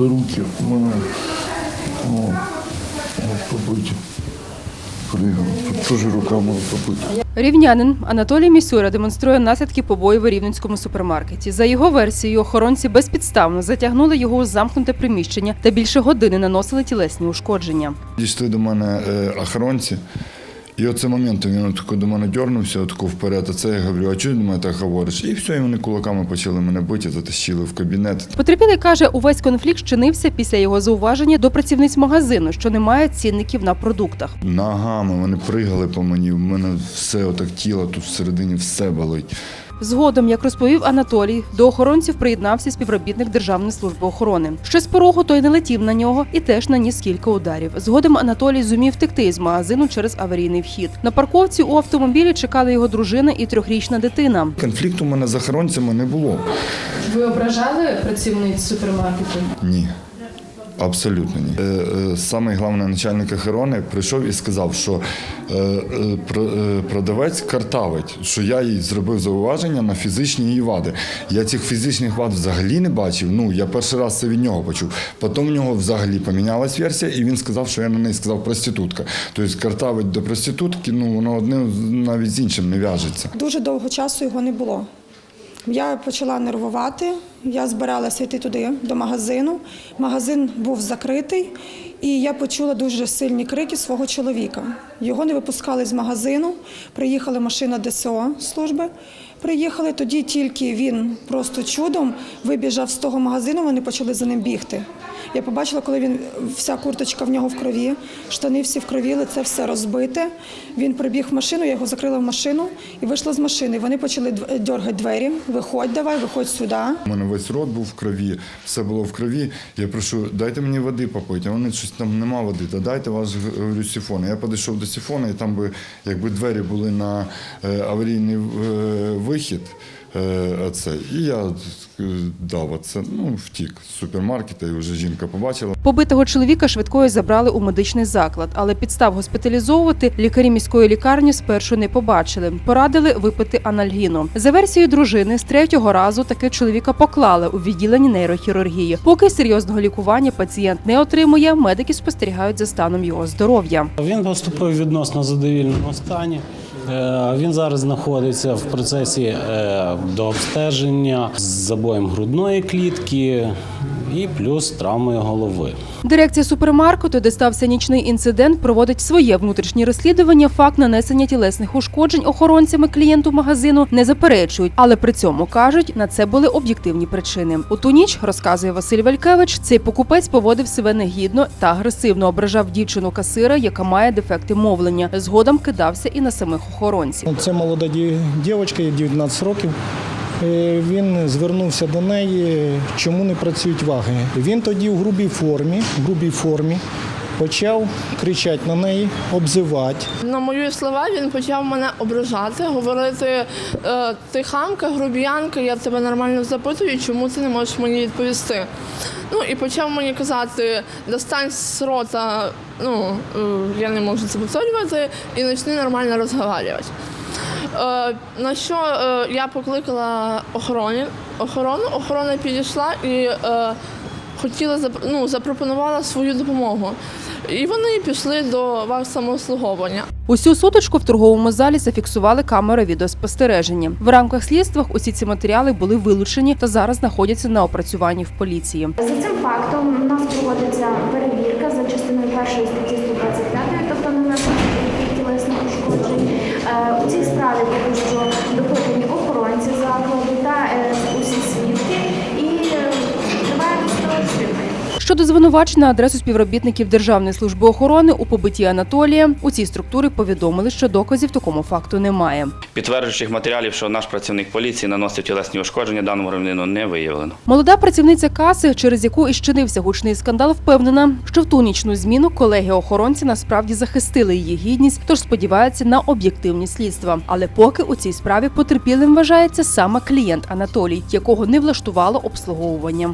Тут руки в мене о, о, побиті. Теж рука була. Рівнянин Анатолій Місюра демонструє наслідки побою в рівненському супермаркеті. За його версією, охоронці безпідставно затягнули його у замкнуте приміщення та більше години наносили тілесні ушкодження. Дійшли до мене е, охоронці. І оце момент він тако до мене дернувся, отако вперед, а це я говорю, а чого до мене так говориш? І все, і вони кулаками почали мене бити, затащили в кабінет. Потерпілий каже, увесь конфлікт чинився після його зауваження до працівниць магазину, що немає цінників на продуктах. Ногами вони пригали по мені, в мене все отак тіло тут всередині все болить. Згодом, як розповів Анатолій, до охоронців приєднався співробітник Державної служби охорони. Ще з порогу той не летів на нього і теж наніс кілька ударів. Згодом Анатолій зумів втекти з магазину через аварійний вхід. На парковці у автомобілі чекали його дружина і трьохрічна дитина. Конфлікту в мене з охоронцями не було. Ви ображали працівниць супермаркету? Ні. Абсолютно ні. Е, е, Самий головний начальник охорони прийшов і сказав, що е, продавець картавить, що я їй зробив зауваження на фізичні її вади. Я цих фізичних вад взагалі не бачив. Ну я перший раз це від нього почув. Потім в нього взагалі помінялась версія, і він сказав, що я на неї сказав проститутка. Тобто картавить до проститутки, ну воно одне навіть з іншим не в'яжеться. Дуже довго часу його не було. Я почала нервувати, я збиралася йти туди, до магазину. Магазин був закритий, і я почула дуже сильні крики свого чоловіка. Його не випускали з магазину, приїхала машина ДСО служби. Приїхали, тоді тільки він просто чудом вибіжав з того магазину, вони почали за ним бігти. Я побачила, коли він вся курточка в нього в крові, штани всі в крові, лице все розбите. Він прибіг в машину, я його закрила в машину і вийшла з машини. Вони почали дергати двері. Виходь, давай, виходь сюди. Весь рот був в крові, все було в крові. Я прошу, дайте мені води попити. А вони щось там нема води. Та дайте вас говорю, сіфон. Я підійшов до сіфона, і там би якби двері були на е, аварійний е, вихід. Е, оце. І я е, дав оце, ну, втік з супермаркета, і вже жінка побачила. Побитого чоловіка швидкою забрали у медичний заклад, але підстав госпіталізовувати лікарі міської лікарні спершу не побачили. Порадили випити анальгіну. За версією дружини, з третього разу таки чоловіка поклали у відділенні нейрохірургії. Поки серйозного лікування пацієнт не отримує, медики спостерігають за станом його здоров'я. Він поступив відносно задовільному стані. Е, Він зараз знаходиться в процесі е, до обстеження з забоєм грудної клітки і плюс травмою голови. Дирекція супермаркету, де стався нічний інцидент, проводить своє внутрішнє розслідування. Факт нанесення тілесних ушкоджень охоронцями клієнту магазину не заперечують, але при цьому кажуть, на це були об'єктивні причини. У ту ніч розказує Василь Валькевич. Цей покупець поводив себе негідно та агресивно ображав дівчину касира, яка має дефекти мовлення. Згодом кидався і на самих охоронців. Це молода ді- дівчинка, їй 19 років. Е, Він звернувся до неї, чому не працюють ваги. Він тоді в грубій формі, в грубій формі почав кричати на неї, обзивати. На мої слова він почав мене ображати, говорити е, ти хамка, грубіянка, я тебе нормально запитую, чому ти не можеш мені відповісти. Ну і почав мені казати, достань з рота, ну е, я не можу це повторювати, і почни нормально розмовляти. Е, на що я покликала охорону, охорона підійшла і хотіла ну, запропонувала свою допомогу. І вони пішли до вас самообслуговування. Усю сутичку в торговому залі зафіксували камери відеоспостереження. В рамках слідства усі ці матеріали були вилучені та зараз знаходяться на опрацюванні в поліції. За цим фактом у нас проводиться перевірка за частиною першої статті 125, тобто нанесення тілесних ушкоджень. Е, У цій справі Щодо звинувачень на адресу співробітників Державної служби охорони у побитті Анатолія, у цій структури повідомили, що доказів такому факту немає. Підтверджуючих матеріалів, що наш працівник поліції наносив тілесні ушкодження даному громадянину, не виявлено. Молода працівниця каси, через яку і щинився гучний скандал, впевнена, що в ту нічну зміну колеги-охоронці насправді захистили її гідність, тож сподівається на об'єктивні слідства. Але поки у цій справі потерпілим вважається саме клієнт Анатолій, якого не влаштувало обслуговування.